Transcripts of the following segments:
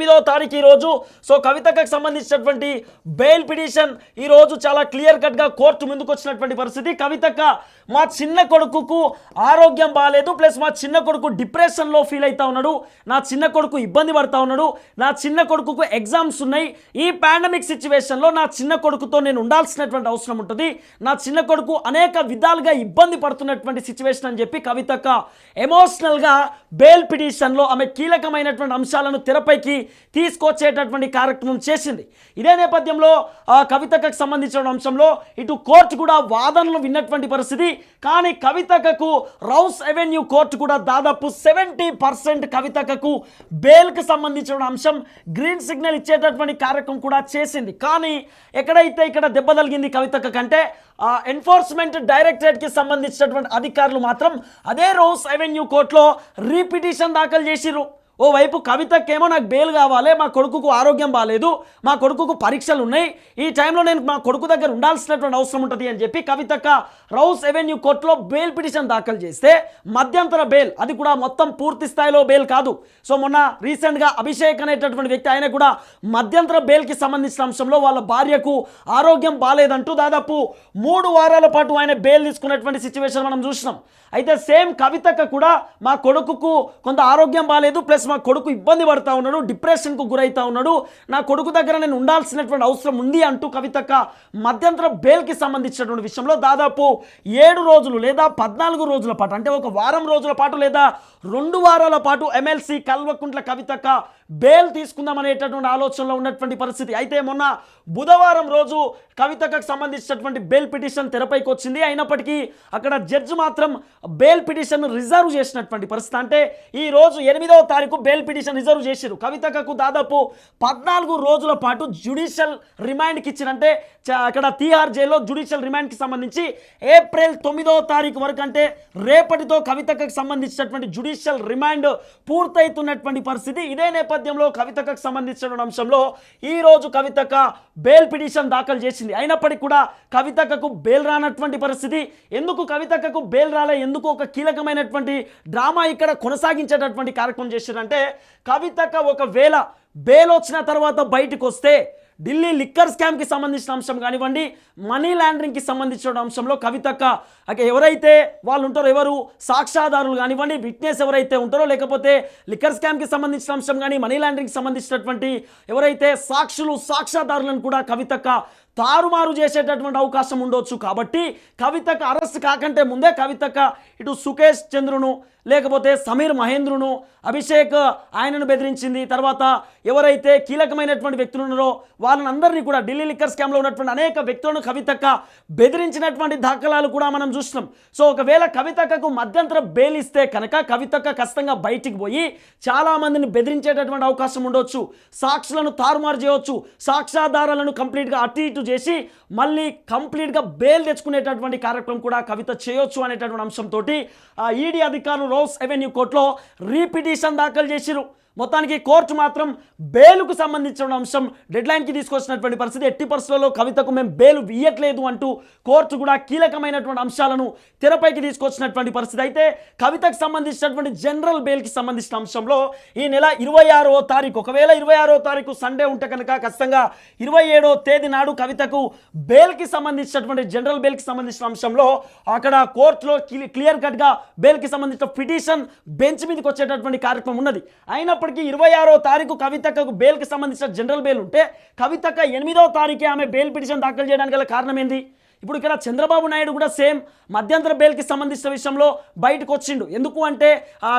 ఎనిమిదవ తారీఖు ఈరోజు సో కవితకు సంబంధించినటువంటి బెయిల్ పిటిషన్ ఈరోజు చాలా క్లియర్ కట్గా కోర్టు ముందుకు వచ్చినటువంటి పరిస్థితి. కవితక్క మా చిన్న కొడుకుకు ఆరోగ్యం బాగాలేదు ప్లస్ మా చిన్న కొడుకు డిప్రెషన్లో ఫీల్ అవుతా ఉన్నాడు నా చిన్న కొడుకు ఇబ్బంది పడతా ఉన్నాడు నా చిన్న కొడుకుకు ఎగ్జామ్స్ ఉన్నాయి. ఈ పాండమిక్ సిచ్యువేషన్లో నా చిన్న కొడుకుతో నేను ఉండాల్సినటువంటి అవసరం ఉంటుంది. నా చిన్న కొడుకు అనేక విధాలుగా ఇబ్బంది పడుతున్నటువంటి సిచ్యువేషన్ అని చెప్పి కవితక్క ఎమోషనల్గా బెయిల్ పిటిషన్లో ఆమె కీలకమైనటువంటి అంశాలను తెరపైకి తీసుకొచ్చేటటువంటి కార్యక్రమం చేసింది. ఇదే నేపథ్యంలో కవితకు సంబంధించిన అంశంలో ఇటు కోర్టు కూడా వాదనలు విన్నటువంటి పరిస్థితి. కానీ కవితకు రౌస్ అవెన్యూ కోర్టు కూడా దాదాపు సెవెంటీ పర్సెంట్ కవితకు బెయిల్కి సంబంధించిన అంశం గ్రీన్ సిగ్నల్ ఇచ్చేటటువంటి కార్యక్రమం కూడా చేసింది. కానీ ఎక్కడైతే ఇక్కడ దెబ్బ తగిలింది కవితకు కంటే ఎన్ఫోర్స్మెంట్ డైరెక్టరేట్కి సంబంధించినటువంటి అధికారులు మాత్రం అదే రోస్ అవెన్యూ కోర్టులో రీపిటిషన్ దాఖలు చేసిర్రు. ఓ వైపు కవితకేమో నాకు బెయిల్ కావాలి మా కొడుకుకు ఆరోగ్యం బాగాలేదు మా కొడుకుకు పరీక్షలు ఉన్నాయి. ఈ టైంలో నేను మా కొడుకు దగ్గర ఉండాల్సినటువంటి అవసరం ఉంటుంది అని చెప్పి కవితక్క రౌస్ ఎవెన్యూ కోర్టులో బెయిల్ పిటిషన్ దాఖలు చేస్తే మధ్యంతర బెయిల్ అది కూడా మొత్తం పూర్తి స్థాయిలో బెయిల్ కాదు. సో మొన్న రీసెంట్గా అభిషేక్ అనేటటువంటి వ్యక్తి ఆయన కూడా మధ్యంతర బెయిల్కి సంబంధించిన అంశంలో వాళ్ళ భార్యకు ఆరోగ్యం బాగాలేదంటూ దాదాపు మూడు వారాల పాటు ఆయన బెయిల్ తీసుకున్నటువంటి సిచ్యువేషన్ మనం చూసినాం. అయితే సేమ్ కవితక్క కూడా మా కొడుకుకు కొంత ఆరోగ్యం బాగాలేదు ప్లస్ మా కొడుకు ఇబ్బంది పడతా ఉన్నాడు డిప్రెషన్కు గురవుతా ఉన్నాడు. నా కొడుకు దగ్గర నేను ఉండాల్సినటువంటి అవసరం ఉంది అంటూ కవితక్క మధ్యంతర బెయిల్కి సంబంధించినటువంటి విషయంలో దాదాపు ఏడు రోజులు లేదా పద్నాలుగు రోజుల పాటు అంటే ఒక వారం రోజుల పాటు లేదా రెండు వారాల పాటు ఎమ్మెల్సీ కల్వకుంట్ల కవితక్క బెయిల్ తీసుకుందామనేటటువంటి ఆలోచనలో ఉన్నటువంటి పరిస్థితి. అయితే మొన్న బుధవారం రోజు కవితకు సంబంధించినటువంటి బెయిల్ పిటిషన్ తెరపైకి వచ్చింది. అయినప్పటికీ అక్కడ జడ్జి మాత్రం బెయిల్ పిటిషన్ రిజర్వ్ చేసినటువంటి పరిస్థితి. అంటే ఈ రోజు ఎనిమిదవ తారీఖు బెయిల్ పిటిషన్ రిజర్వ్ చేశారు కవితకు దాదాపు పద్నాలుగు రోజుల పాటు జ్యుడిషియల్ రిమాండ్కి ఇచ్చినంటే అక్కడ తీహార్ జైల్లో జ్యుడిషియల్ రిమాండ్కి సంబంధించి ఏప్రిల్ తొమ్మిదవ తారీఖు వరకు అంటే రేపటితో కవితకు సంబంధించినటువంటి జ్యుడిషియల్ రిమాండ్ పూర్తవుతున్నటువంటి పరిస్థితి. ఇదే నేపథ్యంలో కవితకు సంబంధించిన అంశంలో ఈ రోజు కవితక బెయిల్ పిటిషన్ దాఖలు చేసింది. అయినప్పటికీ కూడా కవితకు బెయిల్ రానటువంటి పరిస్థితి. ఎందుకు కవితకు బెయిల్ రాలే? ఎందుకు ఒక కీలకమైనటువంటి డ్రామా ఇక్కడ కొనసాగించేటటువంటి కార్యక్రమం చేసిందంటే కవితక ఒకవేళ బెయిల్ వచ్చిన తర్వాత బయటకు వస్తే ఢిల్లీ లిక్కర్ స్కామ్కి సంబంధించిన అంశం కానివ్వండి మనీ లాండరింగ్కి సంబంధించిన అంశంలో కవితక్క. అక ఎవరైతే వాళ్ళు ఉంటారో ఎవరు సాక్షాధారులు కానివ్వండి విట్నెస్ ఎవరైతే ఉంటారో లేకపోతే లిక్కర్ స్కామ్కి సంబంధించిన అంశం కానీ మనీ లాండరింగ్కి సంబంధించినటువంటి ఎవరైతే సాక్షులు సాక్షాధారులను కూడా కవితక్క తారుమారు చేసేటటువంటి అవకాశం ఉండొచ్చు. కాబట్టి కవితకు అరెస్ట్ కాకంటే ముందే కవితక్క ఇటు సుకేష్ చంద్రును లేకపోతే సమీర్ మహేంద్రును అభిషేక్ ఆయనను బెదిరించింది. తర్వాత ఎవరైతే కీలకమైనటువంటి వ్యక్తులు ఉన్నారో వాళ్ళని అందరినీ కూడా ఢిల్లీ లిక్కర్ స్కామ్లో ఉన్నటువంటి అనేక వ్యక్తులను కవితక్క బెదిరించినటువంటి దాఖలాలు కూడా మనం చూస్తున్నాం. సో ఒకవేళ కవితక్కకు మధ్యంతర బెయిల్ ఇస్తే కనుక కవితక్క ఖచ్చితంగా బయటికి పోయి చాలా మందిని బెదిరించేటటువంటి అవకాశం ఉండొచ్చు. సాక్షులను తారుమారు చేయవచ్చు సాక్ష్యాధారాలను కంప్లీట్గా అటు ఇటు చేసి మళ్ళీ కంప్లీట్గా బెయిల్ తెచ్చుకునేటటువంటి కార్యక్రమం కూడా కవిత చేయొచ్చు అనేటటువంటి అంశంతో ఈడీ అధికారులు రోస్ అవెన్యూ కోర్టులో రీపిటిషన్ దాఖలు చేసిరు మొత్తానికి కోర్టు మాత్రం బెయిల్కు సంబంధించిన అంశం డెడ్లైన్కి తీసుకొచ్చినటువంటి పరిస్థితి. ఎట్టి పరిస్థితుల్లో కవితకు మేము బెయిల్ ఇయ్యట్లేదు అంటూ కోర్టు కూడా కీలకమైనటువంటి అంశాలను తెరపైకి తీసుకొచ్చినటువంటి పరిస్థితి. అయితే కవితకు సంబంధించినటువంటి జనరల్ బెయిల్కి సంబంధించిన అంశంలో ఈ నెల ఇరవై ఆరో తారీఖు ఒకవేళ ఇరవై ఆరో తారీఖు సండే ఉంటే కనుక ఖచ్చితంగా ఇరవై ఏడో తేదీ నాడు కవితకు బెయిల్కి సంబంధించినటువంటి జనరల్ బెయిల్కి సంబంధించిన అంశంలో అక్కడ కోర్టులో క్లియర్ కట్గా బెయిల్కి సంబంధించిన పిటిషన్ బెంచ్ మీదకి వచ్చేటటువంటి కార్యక్రమం ఉన్నది. అయినప్పటికీ ఇరవై ఆరో తారీఖు కవితకు బెయిల్కి సంబంధించిన జనరల్ బెయిల్ ఉంటే కవితక ఎనిమిదో తారీఖే ఆమె బెయిల్ పిటిషన్ దాఖలు చేయడానికి గల కారణం ఏంది? ఇప్పుడు ఇక్కడ చంద్రబాబు నాయుడు కూడా సేమ్ మధ్యంతర బెయిల్కి సంబంధించిన విషయంలో బయటకు వచ్చిండు. ఎందుకు అంటే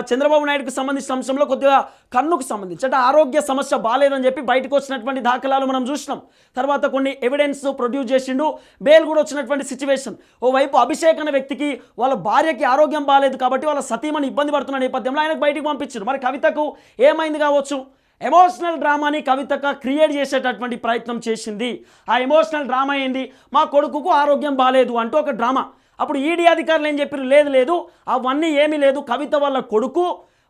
చంద్రబాబు నాయుడుకి సంబంధించిన అంశంలో కొద్దిగా కన్నుకు సంబంధించి అంటే ఆరోగ్య సమస్య బాగాలేదని చెప్పి బయటకు వచ్చినటువంటి దాఖలాలు మనం చూసినాం. తర్వాత కొన్ని ఎవిడెన్స్ ప్రొడ్యూస్ చేసిండు. బెయిల్ కూడా వచ్చినటువంటి సిచ్యువేషన్ ఓవైపు అభిషేక్ అనే వ్యక్తికి వాళ్ళ భార్యకి ఆరోగ్యం బాగాలేదు కాబట్టి వాళ్ళ సతీమని ఇబ్బంది పడుతున్న నేపథ్యంలో ఆయనకు బయటికి పంపించారు మరి కవితకు ఏమైంది కావచ్చు? ఎమోషనల్ డ్రామాని కవితక క్రియేట్ చేసేటటువంటి ప్రయత్నం చేసింది. ఆ ఎమోషనల్ డ్రామా ఏంది? మా కొడుకుకు ఆరోగ్యం బాగాలేదు అంటూ ఒక డ్రామా అప్పుడు ఈడీ అధికారులు ఏం చెప్పారు లేదు లేదు. అవన్నీ ఏమీ లేదు. కవిత వాళ్ళ కొడుకు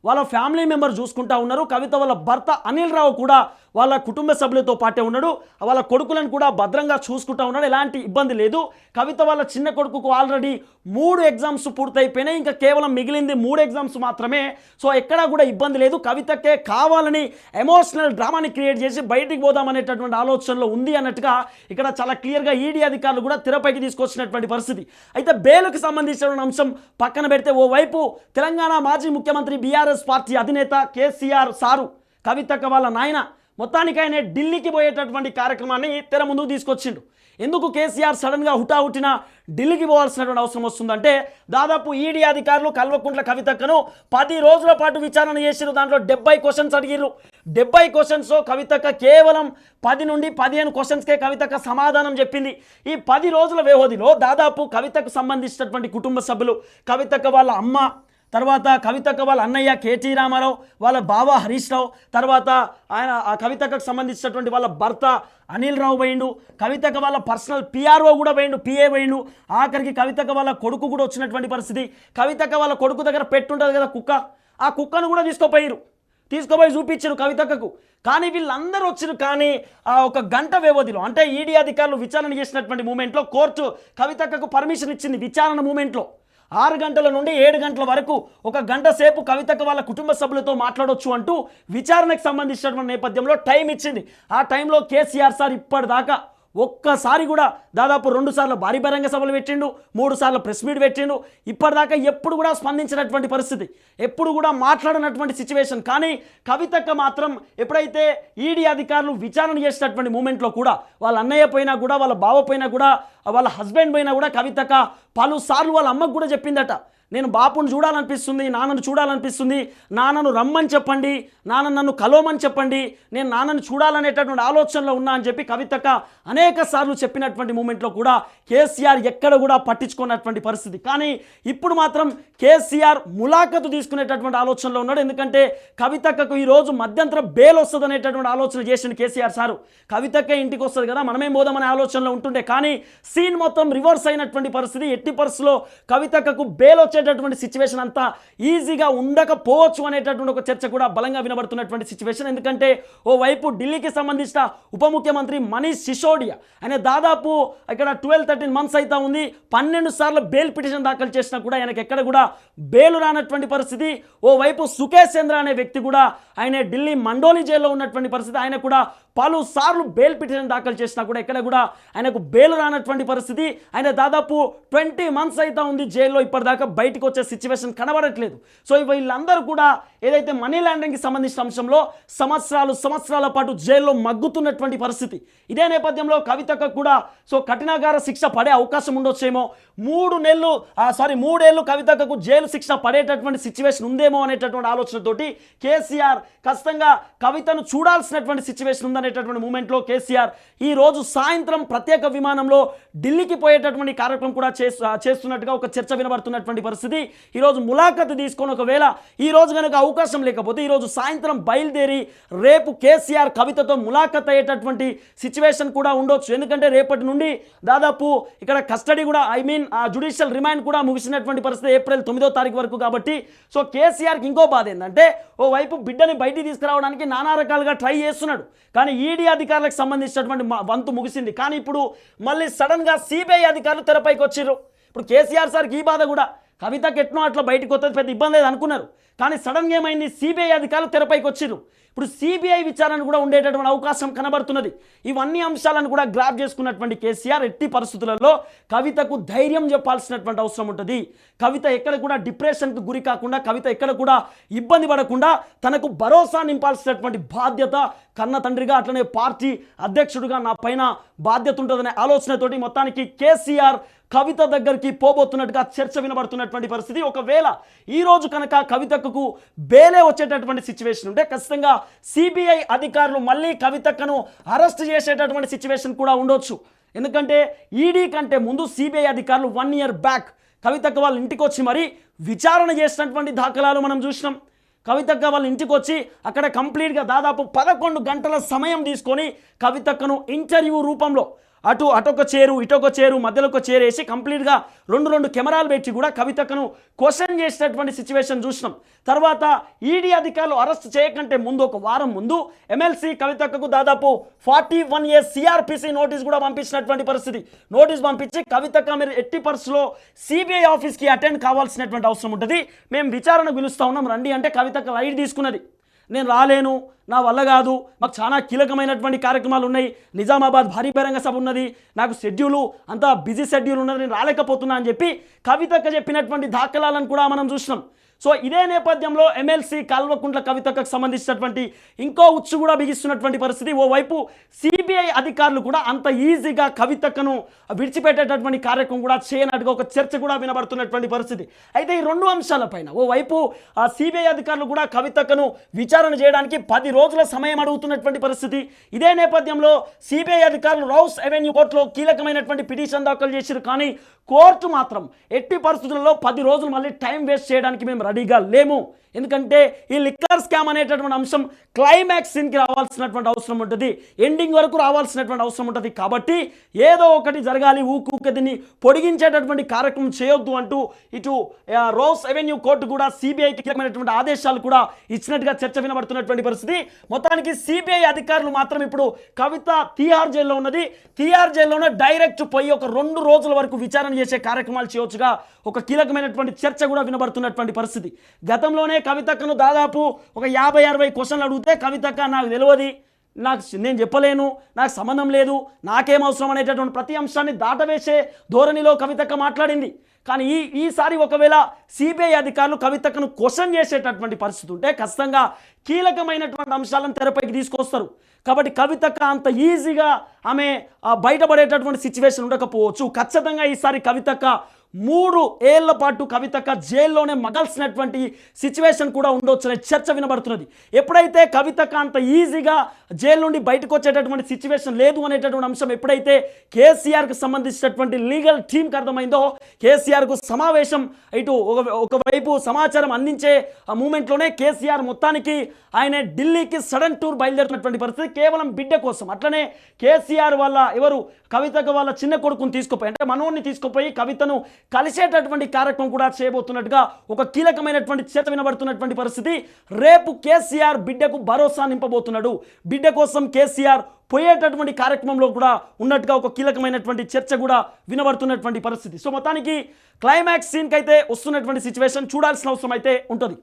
వాళ్ళ ఫ్యామిలీ మెంబర్ చూసుకుంటా ఉన్నారు. కవిత వాళ్ళ భర్త అనిల్ రావు కూడా వాళ్ళ కుటుంబ సభ్యులతో పాటే ఉన్నాడు. వాళ్ళ కొడుకులను కూడా భద్రంగా చూసుకుంటా ఉన్నాడు. ఎలాంటి ఇబ్బంది లేదు. కవిత వాళ్ళ చిన్న కొడుకుకు ఆల్రెడీ మూడు ఎగ్జామ్స్ పూర్తయిపోయినాయి. ఇంకా కేవలం మిగిలింది మూడు ఎగ్జామ్స్ మాత్రమే. సో ఎక్కడా కూడా ఇబ్బంది లేదు. కవితకే కావాలని ఎమోషనల్ డ్రామాని క్రియేట్ చేసి బయటికి పోదామనేటటువంటి ఆలోచనలో ఉంది అన్నట్టుగా ఇక్కడ చాలా క్లియర్గా ఈడీ అధికారులు కూడా తెరపైకి తీసుకొచ్చినటువంటి పరిస్థితి. అయితే బేలుకు సంబంధించిన అంశం పక్కన పెడితే ఓవైపు తెలంగాణ మాజీ ముఖ్యమంత్రి బీఆర్ టీఆర్ఎస్ పార్టీ అధినేత కేసీఆర్ సారు కవితక్క వాళ్ళ నాయన మొత్తానికి ఆయన ఢిల్లీకి పోయేటటువంటి కార్యక్రమాన్ని తెర ముందుకు తీసుకొచ్చిండు. ఎందుకు కేసీఆర్ సడన్గా హుటాహుటిన ఢిల్లీకి పోవాల్సినటువంటి అవసరం వస్తుందంటే దాదాపు ఈడీ అధికారులు కల్వకుంట్ల కవితక్కను పది రోజుల పాటు విచారణ చేసిరు దాంట్లో డెబ్బై క్వశ్చన్స్ అడిగిర్రు. డెబ్బై క్వశ్చన్స్ కవితక్క కేవలం పది నుండి పదిహేను క్వశ్చన్స్కే కవితక్క సమాధానం చెప్పింది. ఈ పది రోజుల వ్యవధిలో దాదాపు కవితకు సంబంధించినటువంటి కుటుంబ సభ్యులు కవితక్క వాళ్ళ అమ్మ తర్వాత కవితక్క వాళ్ళ అన్నయ్య కేటీ రామారావు వాళ్ళ బావ హరీష్ రావు తర్వాత ఆయన ఆ కవితకు సంబంధించినటువంటి వాళ్ళ భర్త అనిల్ రావు పోయిండు కవితక వాళ్ళ పర్సనల్ పిఆర్ఓ కూడా పోయిండు పిఏ పోయిండు. ఆఖరికి కవితక వాళ్ళ కొడుకు కూడా వచ్చినటువంటి పరిస్థితి. కవితక వాళ్ళ కొడుకు దగ్గర పెట్టుంటుంది కదా కుక్క. ఆ కుక్కను కూడా తీసుకుపోయారు తీసుకుపోయి చూపించారు కవితక్కకు కానీ వీళ్ళందరూ వచ్చారు కానీ ఆ ఒక గంట వ్యవధిలో అంటే ఈడీ అధికారులు విచారణ చేసినటువంటి మూమెంట్లో కోర్టు కవితక్కకు పర్మిషన్ ఇచ్చింది విచారణ మూమెంట్లో. ఆరు గంటల నుండి ఏడు గంటల వరకు ఒక గంట సేపు కవితక్క వాళ్ళ కుటుంబ సభ్యులతో మాట్లాడొచ్చు అంటూ విచారణకు సంబంధించినటువంటి నేపథ్యంలో టైం ఇచ్చింది. ఆ టైంలో కేసీఆర్ సార్ ఇప్పటిదాకా ఒక్కసారి కూడా దాదాపు రెండు సార్లు భారీ బహిరంగ సభలు పెట్టిండు మూడు సార్లు ప్రెస్ మీట్ పెట్టిండు. ఇప్పటిదాకా ఎప్పుడు కూడా స్పందించినటువంటి పరిస్థితి ఎప్పుడు కూడా మాట్లాడినటువంటి సిచ్యువేషన్. కానీ కవితక్క మాత్రం ఎప్పుడైతే ఈడీ అధికారులు విచారణ చేసినటువంటి మూమెంట్లో కూడా వాళ్ళ అన్నయ్య పోయినా కూడా వాళ్ళ బావ పోయినా కూడా వాళ్ళ హస్బెండ్ పోయినా కూడా కవితక్క పలుసార్లు వాళ్ళ అమ్మకు కూడా చెప్పిందట. నేను బాపును చూడాలనిపిస్తుంది నాన్నను చూడాలనిపిస్తుంది నాన్నను రమ్మని చెప్పండి నాన్న నన్ను కలవమని చెప్పండి నేను నాన్నను చూడాలనేటటువంటి ఆలోచనలో ఉన్నా అని చెప్పి కవితక్క అనేక సార్లు చెప్పినటువంటి మూమెంట్లో కూడా కేసీఆర్ ఎక్కడ కూడా పట్టించుకున్నటువంటి పరిస్థితి. కానీ ఇప్పుడు మాత్రం కేసీఆర్ ములాఖతు తీసుకునేటటువంటి ఆలోచనలో ఉన్నాడు. ఎందుకంటే కవితక్కకు ఈరోజు మధ్యంతర బేల్ వస్తుంది అనేటటువంటి ఆలోచన చేసిండు కేసీఆర్ సారు. కవితక్క ఇంటికి వస్తుంది కదా మనమేం పోదామనే ఆలోచనలో ఉంటుండే. కానీ సీన్ మొత్తం రివర్స్ అయినటువంటి పరిస్థితి. ఎట్టి పరిస్థితిలో కవితక్కకు బేల్ వచ్చేటటువంటి సిచ్యువేషన్ అంతా ఈజీగా ఉండకపోవచ్చు అనేటటువంటి ఒక చర్చ కూడా బలంగా వినబడుతున్నటువంటి సిచ్యువేషన్ ఎందుకంటే ఓవైపు ఢిల్లీకి సంబంధించిన ఉప ముఖ్యమంత్రి మనీష్ సిసోడియా ఆయన దాదాపు ఇక్కడ ట్వెల్వ్ థర్టీన్ మంత్స్ అయితే ఉంది. పన్నెండు సార్లు బెయిల్ పిటిషన్ దాఖలు చేసినా కూడా ఆయనకి ఎక్కడ కూడా బెయిల్ రానటువంటి పరిస్థితి. ఓవైపు వైపు సుకేష్ చంద్ర అనే వ్యక్తి కూడా ఆయన ఢిల్లీ మండోలి జైల్లో ఉన్నటువంటి పరిస్థితి. ఆయన కూడా పలుసార్లు బెయిల్ పిటిషన్ దాఖలు చేసినా కూడా ఎక్కడ కూడా ఆయనకు బెయిల్ రానటువంటి పరిస్థితి. ఆయన దాదాపు ట్వంటీ మంత్స్ అయితే ఉంది జైల్లో. ఇప్పటిదాకా బయటకు వచ్చే సిచ్యువేషన్ కనబడట్లేదు. సో వీళ్ళందరూ కూడా ఏదైతే మనీ లాండరింగ్కి సంబంధించిన అంశంలో సంవత్సరాలు సంవత్సరాల పాటు జైల్లో మగ్గుతున్నటువంటి పరిస్థితి. ఇదే నేపథ్యంలో కవితకు కూడా సో కఠినాగార శిక్ష పడే అవకాశం ఉండొచ్చేమో. మూడు నెలలు సారీ మూడేళ్ళు కవితకు జైలు శిక్ష పడేటటువంటి సిచ్యువేషన్ ఉందేమో అనేటటువంటి ఆలోచనతోటి కేసీఆర్ ఖచ్చితంగా కవితను చూడాల్సినటువంటి సిచ్యువేషన్ ఉందనేటటువంటి మూమెంట్లో కేసీఆర్ ఈ రోజు సాయంత్రం ప్రత్యేక విమానంలో ఢిల్లీకి పోయేటటువంటి కార్యక్రమం కూడా చేస్తు చేస్తున్నట్టుగా ఒక చర్చ వినబడుతున్నటువంటి పరిస్థితి. ఈరోజు ములాఖతు తీసుకొని ఒకవేళ ఈరోజు కనుక అవకాశం లేకపోతే ఈరోజు సాయంత్రం బయలుదేరి రేపు కేసీఆర్ కవితతో ములాఖత్ అయ్యేటటువంటి సిచ్యువేషన్ కూడా ఉండొచ్చు. ఎందుకంటే రేపటి నుండి దాదాపు ఇక్కడ కస్టడీ కూడా ఐ మీన్ ఆ జుడిషియల్ రిమాండ్ కూడా ముగిసినటువంటి పరిస్థితి ఏప్రిల్ తొమ్మిదో తారీఖు వరకు కాబట్టి సో కేసీఆర్కి ఇంకో బాధ ఏంటంటే ఓ వైపు బిడ్డని బయటికి తీసుకురావడానికి నానా రకాలుగా ట్రై చేస్తున్నాడు. కానీ ఈడీ అధికారులకు సంబంధించినటువంటి వంతు ముగిసింది. కానీ ఇప్పుడు మళ్ళీ సడన్గా సిబిఐ అధికారులు తెరపైకి వచ్చిర్రు. ఇప్పుడు కేసీఆర్ సార్కి ఈ బాధ కూడా. కవితకి ఎట్నో అట్లా బయటకు వస్తుంది పెద్ద ఇబ్బంది లేదు అనుకున్నారు. కానీ సడన్గా ఏమైంది? సిబిఐ అధికారులు తెరపైకి వచ్చిర్రు. ఇప్పుడు సిబిఐ విచారణ కూడా ఉండేటటువంటి అవకాశం కనబడుతున్నది. ఇవన్నీ అంశాలను కూడా గ్రాప్ చేసుకున్నటువంటి కేసీఆర్ ఎట్టి పరిస్థితులలో కవితకు ధైర్యం చెప్పాల్సినటువంటి అవసరం ఉంటుంది. కవిత ఎక్కడ కూడా డిప్రెషన్కు గురి కాకుండా కవిత ఎక్కడ కూడా ఇబ్బంది పడకుండా తనకు భరోసా నింపాల్సినటువంటి బాధ్యత కన్న తండ్రిగా అట్లనే పార్టీ అధ్యక్షుడిగా నా పైన బాధ్యత ఉంటుందనే ఆలోచనతోటి మొత్తానికి కేసీఆర్ కవిత దగ్గరికి పోబోతున్నట్టుగా చర్చ వినబడుతున్నటువంటి పరిస్థితి. ఒకవేళ ఈ రోజు కనుక కవితకు బేలే వచ్చేటటువంటి సిచ్యువేషన్ ఉంటే ఖచ్చితంగా సిబిఐ అధికారులు మళ్ళీ కవితక్కను అరెస్ట్ చేసేటటువంటి సిచ్యువేషన్ కూడా ఉండొచ్చు. ఎందుకంటే ఈడీ కంటే ముందు సిబిఐ అధికారులు వన్ ఇయర్ బ్యాక్ కవితక్క వాళ్ళ ఇంటికి వచ్చి మరి విచారణ చేసినటువంటి దాఖలాలు మనం చూసినాం. కవితక్క వాళ్ళ ఇంటికి వచ్చి అక్కడ కంప్లీట్గా దాదాపు పదకొండు గంటల సమయం తీసుకొని కవితక్కను ఇంటర్వ్యూ రూపంలో అటు అటొక చేరు ఇటొక చేరు మధ్యలో ఒక చేరేసి కంప్లీట్గా రెండు రెండు కెమెరాలు పెట్టి కూడా కవితకను క్వశ్చన్ చేసినటువంటి సిచ్యువేషన్ చూసినాం. తర్వాత ఈడీ అధికారులు అరెస్ట్ చేయకంటే ముందు ఒక వారం ముందు ఎమ్మెల్సీ కవితకు దాదాపు forty one years CRPC notice కూడా పంపించినటువంటి పరిస్థితి. నోటీస్ పంపించి కవితక మీరు ఎట్టి పరిస్థితిలో సిబిఐ ఆఫీస్కి అటెండ్ కావాల్సినటువంటి అవసరం ఉంటుంది. మేము విచారణ పిలుస్తా ఉన్నాం. రండి అంటే కవితక లైట్ తీసుకున్నది. నేను రాలేను నా వల్ల కాదు. మాకు చాలా కీలకమైనటువంటి కార్యక్రమాలు ఉన్నాయి. నిజామాబాద్ భారీ బహిరంగ సభ ఉన్నది. నాకు షెడ్యూలు అంతా బిజీ షెడ్యూల్ ఉన్నది. నేను రాలేకపోతున్నా అని చెప్పి కవితక్క చెప్పినటువంటి దాఖలాలను కూడా మనం చూసినాం. సో ఇదే నేపథ్యంలో ఎమ్మెల్సీ కల్వకుంట్ల కవితకు సంబంధించినటువంటి ఇంకో ఉచ్చు కూడా బిగిస్తున్నటువంటి పరిస్థితి. ఓవైపు సిబిఐ అధికారులు కూడా అంత ఈజీగా కవితక్కను విడిచిపెట్టేటటువంటి కార్యక్రమం కూడా చేయనట్టుగా ఒక చర్చ కూడా వినబడుతున్నటువంటి పరిస్థితి. అయితే ఈ రెండు అంశాలపైన ఓవైపు ఆ సిబిఐ అధికారులు కూడా కవితక్కను విచారణ చేయడానికి పది రోజుల సమయం అడుగుతున్నటువంటి పరిస్థితి. ఇదే నేపథ్యంలో సిబిఐ అధికారులు రౌస్ అవెన్యూ కోర్టులో కీలకమైనటువంటి పిటిషన్ దాఖలు చేశారు కానీ కోర్టు మాత్రం ఎట్టి పరిస్థితుల్లో పది రోజులు మళ్ళీ టైం వేస్ట్ చేయడానికి మేము katika lemo ఎందుకంటే ఈ లిక్కర్ స్కామ్ అనేటటువంటి అంశం క్లైమాక్స్ సీన్కి రావాల్సినటువంటి అవసరం ఉంటుంది. ఎండింగ్ వరకు రావాల్సినటువంటి అవసరం ఉంటుంది. కాబట్టి ఏదో ఒకటి జరగాలి ఊకు దీన్ని పొడిగించేటటువంటి కార్యక్రమం చేయొద్దు అంటూ ఇటు రోస్ అవెన్యూ కోర్టు కూడా సిబిఐకి కీలకమైనటువంటి ఆదేశాలు కూడా ఇచ్చినట్టుగా చర్చ వినబడుతున్నటువంటి పరిస్థితి. మొత్తానికి సిబిఐ అధికారులు మాత్రం ఇప్పుడు కవిత తీహార్ జైల్లో ఉన్నది. తీహార్ జైల్లోనే డైరెక్ట్ పోయి ఒక రెండు రోజుల వరకు విచారణ చేసే కార్యక్రమాలు చేయొచ్చుగా ఒక కీలకమైనటువంటి చర్చ కూడా వినబడుతున్నటువంటి పరిస్థితి. గతంలోనే కవితక్కను దాదాపు ఒక యాభై అరవై క్వశ్చన్లు అడిగితే కవితక్క నాకు తెలియదు. నాకు నేను చెప్పలేను. నాకు సంబంధం లేదు. నాకేం అవసరం? అనేటటువంటి ప్రతి అంశాన్ని దాటవేసే ధోరణిలో కవితక్క మాట్లాడింది. కానీ ఈ ఈసారి ఒకవేళ సిబిఐ అధికారులు కవితక్కను క్వశ్చన్ చేసేటటువంటి పరిస్థితి ఉంటే ఖచ్చితంగా కీలకమైనటువంటి అంశాలను తెరపైకి తీసుకొస్తారు. కాబట్టి కవితక్క అంత ఈజీగా ఆమె బయటపడేటటువంటి సిచ్యువేషన్ ఉండకపోవచ్చు. ఖచ్చితంగా ఈసారి కవితక్క మూడు ఏళ్ళ పాటు కవితక జైల్లోనే మగల్సినటువంటి సిచ్యువేషన్ కూడా ఉండొచ్చనే అనే చర్చ వినబడుతున్నది. ఎప్పుడైతే కవితక అంత ఈజీగా జైలు నుండి బయటకు వచ్చేటటువంటి సిచ్యువేషన్ లేదు అనేటటువంటి అంశం ఎప్పుడైతే కేసీఆర్కి సంబంధించినటువంటి లీగల్ టీంకి అర్థమైందో కేసీఆర్కు సమావేశం ఇటు ఒక ఒకవైపు సమాచారం అందించే ఆ మూమెంట్లోనే కేసీఆర్ మొత్తానికి ఆయన ఢిల్లీకి సడన్ టూర్ బయలుదేరుతున్నటువంటి పరిస్థితి. కేవలం బిడ్డ కోసం అట్లనే కేసీఆర్ వాళ్ళ ఎవరు కవితక వాళ్ళ చిన్న కొడుకుని తీసుకుపోయి అంటే మనోడిని తీసుకుపోయి కవితను కలిసేటటువంటి కార్యక్రమం కూడా చేయబోతున్నట్టుగా ఒక కీలకమైనటువంటి చేత వినబడుతున్నటువంటి పరిస్థితి. రేపు కేసీఆర్ బిడ్డకు భరోసా నింపబోతున్నాడు. బిడ్డ కోసం కేసీఆర్ పోయేటటువంటి కార్యక్రమంలో కూడా ఉన్నట్టుగా ఒక కీలకమైనటువంటి చర్చ కూడా వినబడుతున్నటువంటి పరిస్థితి. సో మొత్తానికి క్లైమాక్స్ సీన్కి అయితే వస్తున్నటువంటి సిచ్యువేషన్ చూడాల్సిన అవసరం అయితే ఉంటుంది.